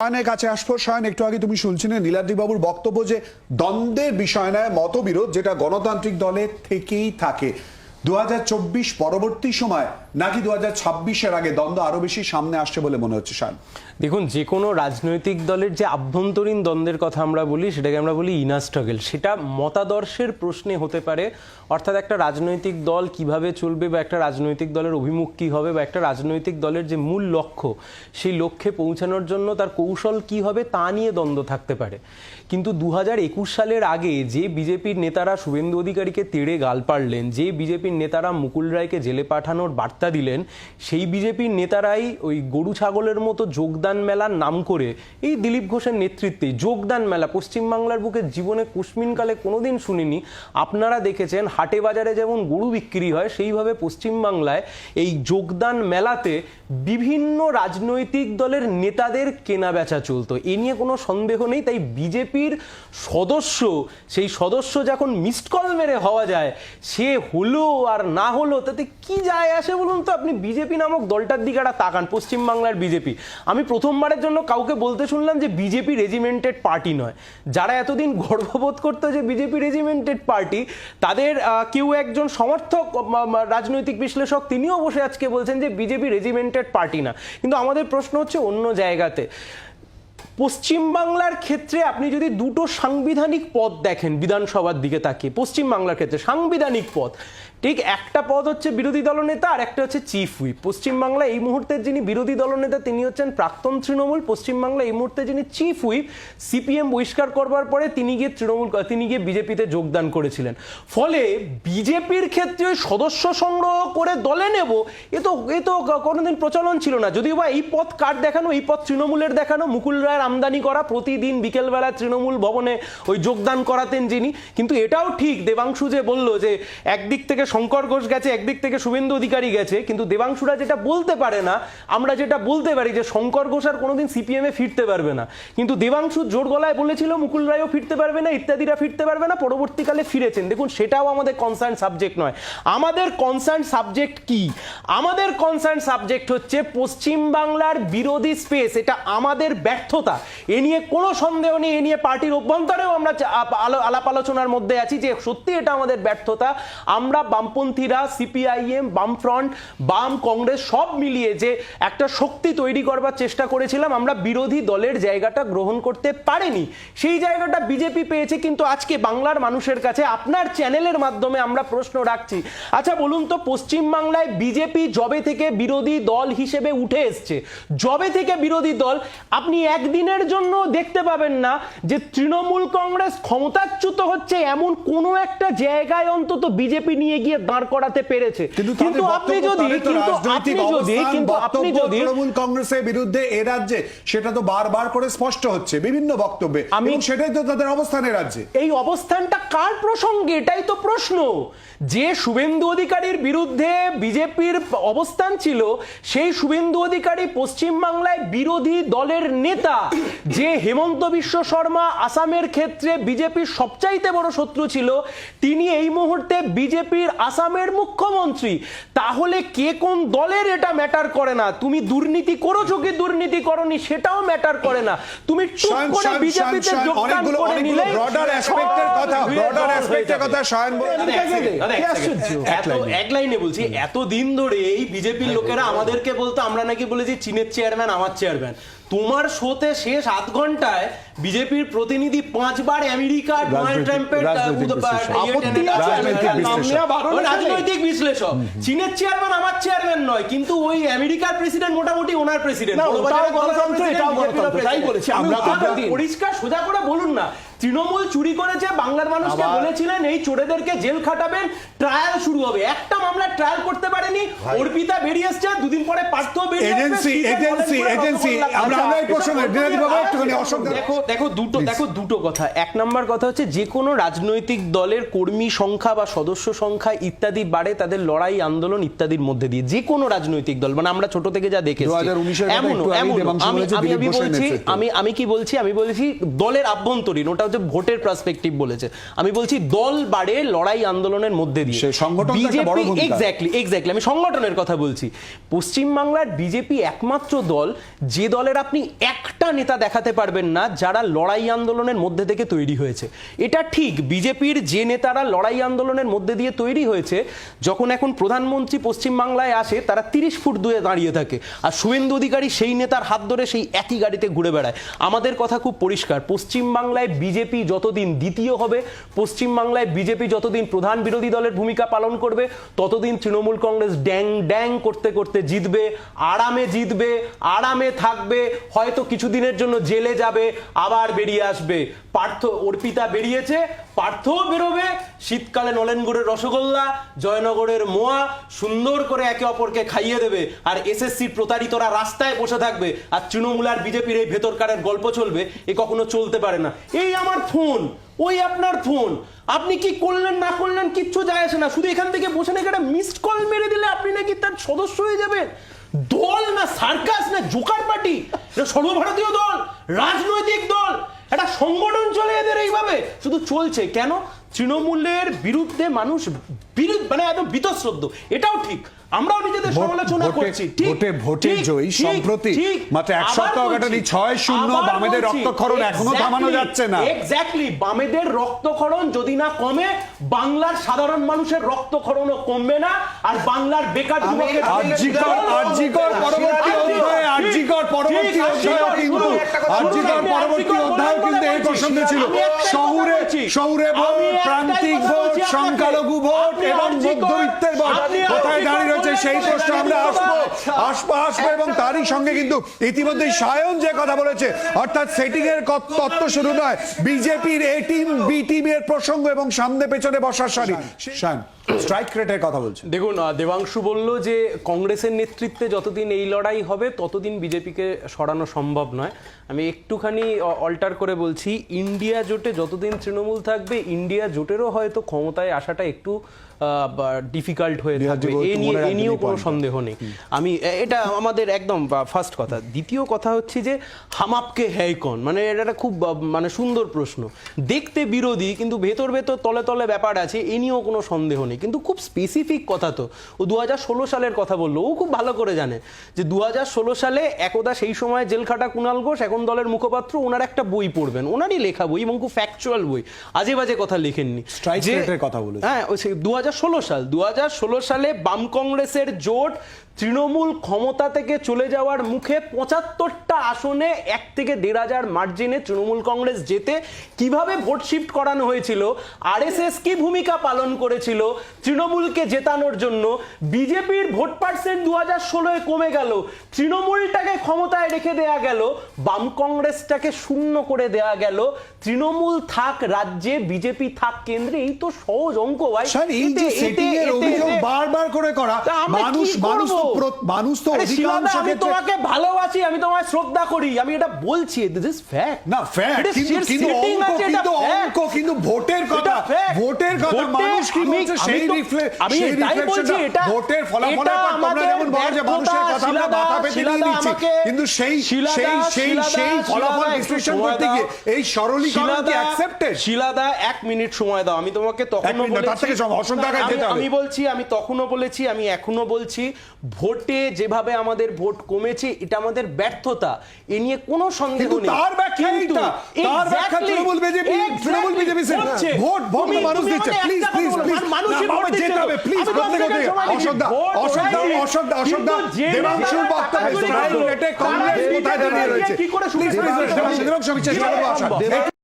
সায়নের কাছে আসব। সায়ন একটু আগে তুমি শুনছিলে নীলাদ্রি বাবুর বক্তব্য যে দ্বন্দ্বের বিষয় নয়, মতবিরোধ, যেটা গণতান্ত্রিক দলে থেকেই থাকে। দু হাজার চব্বিশ পরবর্তী সময় নাকি দু এর আগে দ্বন্দ্ব আরও বেশি সামনে আসছে বলে মনে হচ্ছে সায়ন দেখুন যে কোনো রাজনৈতিক দলের যে আভ্যন্তরীণ দ্বন্দ্বের কথা আমরা বলি, সেটাকে আমরা বলি ইনার স্ট্রাগল। সেটা মতাদর্শের প্রশ্নে হতে পারে, অর্থাৎ একটা রাজনৈতিক দল কীভাবে চলবে বা একটা রাজনৈতিক দলের অভিমুখ কী হবে বা একটা রাজনৈতিক দলের যে মূল লক্ষ্য, সেই লক্ষ্যে পৌঁছানোর জন্য তার কৌশল কি হবে তা নিয়ে দ্বন্দ্ব থাকতে পারে। কিন্তু দু হাজার একুশ সালের আগে যে বিজেপির নেতারা শুভেন্দু অধিকারীকে তেড়ে গাল পারলেন যে বিজেপির নেতারা মুকুল রায়কে জেলে পাঠানোর বার্তা দিলেন, সেই বিজেপির নেতারাই ওই গরু ছাগলের মতো যোগদান মেলার নাম করে এই দিলীপ ঘোষের নেতৃত্বে যোগদান মেলা। পশ্চিমবাংলার বুকে জীবনে কুসমিনকালে কোনোদিন শুনিনি। আপনারা দেখেছেন, হাটে বাজারে যেমন গরু বিক্রি হয়, সেইভাবে পশ্চিমবাংলায় এই যোগদান মেলাতে বিভিন্ন রাজনৈতিক দলের নেতাদের কেনা বেচা চলতো। এ নিয়ে কোনো সন্দেহ নেই, তাই বিজেপির সদস্য, সেই সদস্য যখন মিসড কল মেরে হওয়া যায়, সে হলো আর না হলো, তাতে কি যায় আসে বলুন তো? আপনি বিজেপি নামক দলটার দিকে একটা তাকান, পশ্চিমবাংলার বিজেপি। আমি প্রথমবারের জন্য কাউকে বলতে শুনলাম যে বিজেপি রেজিমেন্টেড পার্টি নয়। যারা এতদিন গর্ববোধ করতো যে বিজেপি রেজিমেন্টেড পার্টি তাদের কেউ একজন সমর্থক রাজনৈতিক বিশ্লেষক, তিনিও বসে আজকে বলছেন যে বিজেপি রেজিমেন্টেড পার্টি না। কিন্তু আমাদের প্রশ্ন হচ্ছে অন্য জায়গাতে। পশ্চিমবাংলার ক্ষেত্রে আপনি যদি দুটো সাংবিধানিক পদ দেখেন, বিধানসভার দিকে তাকিয়ে, পশ্চিমবাংলার ক্ষেত্রে সাংবিধানিক পদ ঠিক একটা পদ হচ্ছে বিরোধী দলনেতা আর একটা হচ্ছে চিফ হুইপ পশ্চিমবাংলা এই মুহূর্তের যিনি বিরোধী দলনেতা তিনি হচ্ছেন প্রাক্তন তৃণমূল। পশ্চিমবাংলা এই মুহূর্তে যিনি চিফ হুইপ সিপিএম বহিষ্কার করবার পরে তিনি গিয়ে তৃণমূল, তিনি গিয়ে বিজেপিতে যোগদান করেছিলেন। ফলে বিজেপির ক্ষেত্রে সদস্য সংগ্রহ করে দলে নেব, এ তো এ তো কোনোদিন প্রচলন ছিল না। যদিও বা এই পথ কার দেখানো, এই পথ তৃণমূলের দেখানো, মুকুল রায়ের আমদানি করা, প্রতিদিন বিকেলবেলা তৃণমূল ভবনে ওই যোগদান করাতেন যিনি। কিন্তু এটাও ঠিক, দেবাংশু যে বলল যে একদিক থেকে শঙ্কর ঘোষ গেছে, একদিক থেকে শুভেন্দু অধিকারী গেছে, কিন্তু দেবাংশুরা যেটা বলতে পারে না, আমরা যেটা বলতে পারি যে শঙ্কর ঘোষ আর কোনোদিন সিপিএম ফিরতে পারবে না। কিন্তু দেবাংশু জোর গলায় বলেছিল, মুকুল রায়ও ফিরতে পারবে না, ইত্যাদিরা ফিরতে পারবে না, পরবর্তীকালে ফিরেছেন। দেখুন, সেটাও আমাদের কনসার্ন সাবজেক্ট নয়। আমাদের কনসার্ন সাবজেক্ট কি? আমাদের কনসার্ন সাবজেক্ট হচ্ছে পশ্চিম বাংলার বিরোধী স্পেস এটা আমাদের ব্যর্থতা। এ নিয়ে কোনো সন্দেহ নেই, এ নিয়ে পার্টির অভ্যন্তরেও আমরা আলাপ আলোচনার মধ্যে আছি যে সত্যি এটা আমাদের ব্যর্থতা। আমরা বামপন্থীরা, সিপিআইএম, বামফ্রন্ট, বাম কংগ্রেস সব মিলিয়ে যে একটা শক্তি তৈরি করবার চেষ্টা করেছিলাম, আমরা বিরোধী দলের জায়গাটা গ্রহণ করতে পারিনি। সেই জায়গাটা বিজেপি পেয়েছে কিন্তু আজকে বাংলার মানুষের কাছে। আপনার চ্যানেলের মাধ্যমে আমরা প্রশ্ন রাখছি। আচ্ছা বলুন তো পশ্চিম বাংলায় বিজেপি জবে থেকে বিরোধী দল হিসেবে উঠে এসছে। জবে থেকে বিরোধী দল, আপনি একদিনের জন্য দেখতে পাবেন না যে তৃণমূল কংগ্রেস ক্ষমতাচ্যুত হচ্ছে এমন কোনো একটা জায়গায় অন্তত বিজেপি নিয়ে গিয়ে দাঁড় করাতে পেরেছে। কিন্তু কিন্তু আপনি যদি কিন্তু আপনি যদি কিন্তু আপনি যদি তৃণমূল কংগ্রেসের বিরুদ্ধে এ রাজ্যে সেটা তো বারবার করে স্পষ্ট হচ্ছে বিভিন্ন বক্তব্যে। আমি- সেটাই তো তাদের অবস্থান এ রাজ্যে। এই অবস্থানটা কার প্রসঙ্গে? এটাই তো প্রশ্ন। যে শুভেন্দু অধিকারীর বিরুদ্ধে বিজেপির অবস্থান ছিল সেই শুভেন্দু অধিকারী পশ্চিমবাংলায় বিরোধী দলের নেতা। যে হেমন্ত বিশ্ব শর্মা আসামের ক্ষেত্রে বিজেপির সবচাইতে বড় শত্রু ছিল তিনি এই মুহূর্তে বিজেপির আসামের মুখ্যমন্ত্রী তাহলে কে কোন দলের এটা ম্যাটার করে না? তুমি দুর্নীতি করেছ কি দুর্নীতি করনি সেটাও ম্যাটার করে না। তুমি সায়ন, করে বিজেপিতে যোগদান অনেকগুলো করে নিলে ব্রডার অ্যাসপেক্টের কথা ব্রডার অ্যাসপেক্টের কথা দাদা, এক সেকেন্ড। এত- এক লাইনে বলছি এত দিন ধরে এই বিজেপির লোকেরা আমাদেরকে বলতো আমরা নাকি বলেছি চীনের চেয়ারম্যান আমার চেয়ারম্যান তোমার শোতে শেষ আধ ঘন্টায় বিজেপির প্রতিনিধি পাঁচবার আমেরিকা ডোনাল্ড ট্রাম্পের রাজনৈতিক বিশ্লেষক। চীনের চেয়ারম্যান আমার চেয়ারম্যান নয় কিন্তু ওই আমেরিকার প্রেসিডেন্ট মোটামুটি ওনার প্রেসিডেন্ট। পরিষ্কার সোজা করে বলুন না তৃণমূল চুরি করেছে বাংলার মানুষকে বলেছিলেন এই চোরেদেরকে জেল খাটাবেন ট্রায়াল শুরু হবে। একটা মামলা ট্রায়াল করতে পারেনি অর্পিতা বেরিয়ে এসছে দুদিন পরে পার্থ বেরিয়ে এজেন্সি এজেন্সি এজেন্সি আমরা এই প্রশ্ন একটুখানি। অশোক দেখো দেখো দুটো দেখো দুটো কথা। এক নাম্বার কথা হচ্ছে যে কোনো রাজনৈতিক দলের কর্মী সংখ্যা বা সদস্য সংখ্যা ইত্যাদি বাড়ে তাদের লড়াই আন্দোলন ইত্যাদির মধ্যে দিয়ে যে কোনো রাজনৈতিক দল মানে আমরা ছোট থেকে যা দেখে 2019 এর এমন এমন আমি আমি বলছি আমি আমি কি বলছি? আমি বলেছি দলের আভ্যন্তরীণ ওটা হচ্ছে ভোটের পার্সপেক্টিভ বলেছে। আমি বলছি দল বাড়ে লড়াই আন্দোলনের মধ্যে দিয়ে। সংগঠন। এক্স্যাক্টলি এক্স্যাক্টলি আমি সংগঠনের কথা বলছি। পশ্চিমবাংলার বিজেপি একমাত্র দল যে দলের আপনি একটা নেতা দেখাতে পারবেন না যারা লড়াই আন্দোলনের মধ্যে থেকে তৈরি হয়েছে। এটা ঠিক বিজেপির যে নেতারা লড়াই আন্দোলনের মধ্যে দিয়ে তৈরি হয়েছে যখন এখন প্রধানমন্ত্রী পশ্চিমবাংলায় আসে তারা তিরিশ ফুট দূরে দাঁড়িয়ে থাকে। আর শুভেন্দু অধিকারী সেই নেতার হাত ধরে সেই একই গাড়িতে ঘুরে বেড়ায়। আমাদের কথা খুব পরিষ্কার পশ্চিমবাংলায় বিজেপি যতদিন দ্বিতীয় হবে, পশ্চিমবাংলায় বিজেপি যতদিন প্রধান বিরোধী দলের ভূমিকা পালন করবে, ততদিন তৃণমূল কংগ্রেস ড্যাং ড্যাং করতে করতে জিতবে, আরামে জিতবে, আরামে থাকবে, হয়তো কিছুদিনের জন্য জেলে যাবে, আবার বেরিয়ে আসবে। পার্থ অর্পিতা বেরিয়েছে পার্থও বেরোবে। শীতকালে নলেনগুড়ের রসগোল্লা, জয়নগরের মোয়া সুন্দর করে একে অপরকে খাইয়ে দেবে। আর এসএসসির প্রতারিতরা রাস্তায় বসে থাকবে আর তৃণমূল আর বিজেপির এই ভেতরকারের গল্প চলবে, এ কখনো চলতে পারে না। এই আমার ফোন, ওই আপনার ফোন। আপনি কি করলেন, না করলেন, কিচ্ছু যায় আসে না। শুধু এখান থেকে বসে নাকি একটা মিসড কল মেরে দিলে আপনি নাকি তার সদস্য হয়ে যাবেন। দল না সার্কাস না জোকার পার্টি সর্বভারতীয় দল, রাজনৈতিক দল। একটা সংগঠন চলে এদের এইভাবে। শুধু চলছে। কেন? তৃণমূলের বিরুদ্ধে মানুষ বিরুদ্ধ মানে একদম বিতশ্রদ্ধ। এটাও ঠিক। আমরাও নিজেদের সমালোচনা করছি। ভোটে- ভোটে জয়ী সম্প্রতি মাত্র এক সপ্তাহ ছয় শূন্য, বামেদের রক্তক্ষরণ এখনও থামানো যাচ্ছে না। এক্স্যাক্টলি বামেদের রক্তক্ষরণ যদি না কমে বাংলার সাধারণ মানুষের রক্তক্ষরণও কমবে না আর বাংলার বেকার যুবকের আরজিকর আরজিকর পরবর্তী অধ্যায়ে আরজিকর পরবর্তী অধ্যায়ে কিন্তু আরজিকর পরবর্তী কিন্তু এই প্রসঙ্গে ছিল। শহুরে শহুরে ভোট প্রান্তিক ভোট সংখ্যালঘু ভোট এবং মধ্যবিত্তের ভোট। কোথায় দাঁড়িয়ে রয়েছে সেই প্রশ্ন আমরা আসব। আসব আসব এবং তারই সঙ্গে কিন্তু ইতিমধ্যে সায়ন যে কথা বলেছে অর্থাৎ সেটিং এর কত- তত্ত্ব শুরু নয়। বিজেপির এ টিম বি টিমের প্রসঙ্গ এবং সামনে পেছনে বসার সারি। সায়ন স্ট্রাইক রেটের কথা বলছে দেখুন দেবাংশু বলল যে কংগ্রেসের নেতৃত্বে যতদিন এই লড়াই হবে ততদিন বিজেপিকে সরানো সম্ভব নয়। আমি একটুখানি অল্টার করে বলছি ইন্ডিয়া জোটে যতদিন তৃণমূল থাকবে ইন্ডিয়া জোটেরও হয়তো ক্ষমতায় আসাটা একটু ডিফিকাল্ট হয়ে থাকবে। এ নিয়ে এ নিয়েও কোনো সন্দেহ নেই। আমি এটা আমাদের একদম ফার্স্ট কথা। দ্বিতীয় কথা হচ্ছে যে হামাপকে হ্যায় কন? মানে এটা একটা খুব মানে সুন্দর প্রশ্ন। দেখতে বিরোধী কিন্তু ভেতর ভেতর তলে তলে ব্যাপার আছে এ নিয়েও কোনো সন্দেহ নেই। কিন্তু খুব স্পেসিফিক কথা তো। ও দু হাজার ষোলো সালের কথা বলল। ও খুব ভালো করে জানে যে দু হাজার ষোলো সালে একদা সেই সময় জেলখাটা কুণাল ঘোষ এখন দলের মুখপাত্র ওনার একটা বই পড়বেন। ওনারই লেখা বই এবং খুব ফ্যাকচুয়াল বই। আজে বাজে কথা লেখেননি। কথা বলেছে। হ্যাঁ দু সাল দু হাজার ষোলো সালে বাম কংগ্রেসের জোট তৃণমূল ক্ষমতা থেকে চলে যাওয়ার মুখে পঁচাত্তরটা আসনে এক থেকে দেড় হাজার মার্জিনে তৃণমূল কংগ্রেস যেতে কীভাবে ভোট শিফট করানো হয়েছিল আরএসএস কি ভূমিকা পালন করেছিল তৃণমূলকে জেতানোর জন্য বিজেপির ভোট পার্সেন্ট দু হাজার ষোলোয় কমে গেল তৃণমূলটাকে ক্ষমতায় রেখে দেয়া গেল বাম কংগ্রেসটাকে শূন্য করে দেয়া গেল তৃণমূল থাক রাজ্যে বিজেপি থাক কেন্দ্রে এই তো সহজ অঙ্ক ভাই। বারবার করে করা মানুষ মানুষ মানুষ তো অধিকাংশ আমি তোমাকে ভালোবাসি আমি তোমায় শ্রদ্ধা করি আমি এটা বলছি দিস ইজ ফ্যাক্ট না ফ্যাক্ট কিন্তু কিন্তু অঙ্ক কিন্তু ভোটের কথা ভোটের কথা মানুষ কি বলছে সেই রিফ্লেক্ট আমি এটাই বলছি এটা ভোটের ফলাফলের পর তোমরা যেমন বলো যে মানুষের কথা আমরা মাথা পেতে নিয়ে নিচ্ছি কিন্তু সেই সেই সেই সেই ফলাফল বিশ্লেষণ করতে গিয়ে এই সরলীকরণ কি অ্যাকসেপ্টেড শিলাদা এক মিনিট সময় দাও আমি তোমাকে তখনও বলেছি আমি বলছি আমি তখনও বলেছি আমি এখনও বলছি ভোটে যেভাবে আমাদের ভোট কমেছে এটা আমাদের ব্যর্থতা এ নিয়ে কোনো সন্দেহ নেই তার ব্যাখ্যা এইটা। তার ব্যাখ্যা Trinamool BJP Trinamool BJP. Vote vote মানুষ দিচ্ছে প্লিজ প্লিজ প্লিজ মানুষই ভোট দিচ্ছে হবে প্লিজ আমি তো প্রত্যেক আপনাকে সময় দিচ্ছি। অসদ্দা ভোট অসদ্দা ওরাই দিচ্ছে। অসদ্দা অসদ্দা কিন্তু যে দেবাংশুর নেতারা বক্তব্য টাকা চুরি স্ট্রাইক করল, রেটে তারা কংগ্রেস কোথায় দাঁড়িয়ে রয়েছে কি করে প্লিজ প্লিজ দেবাংশু দেবাংশু আমি চেষ্টা করব আসার। দেবাংশু-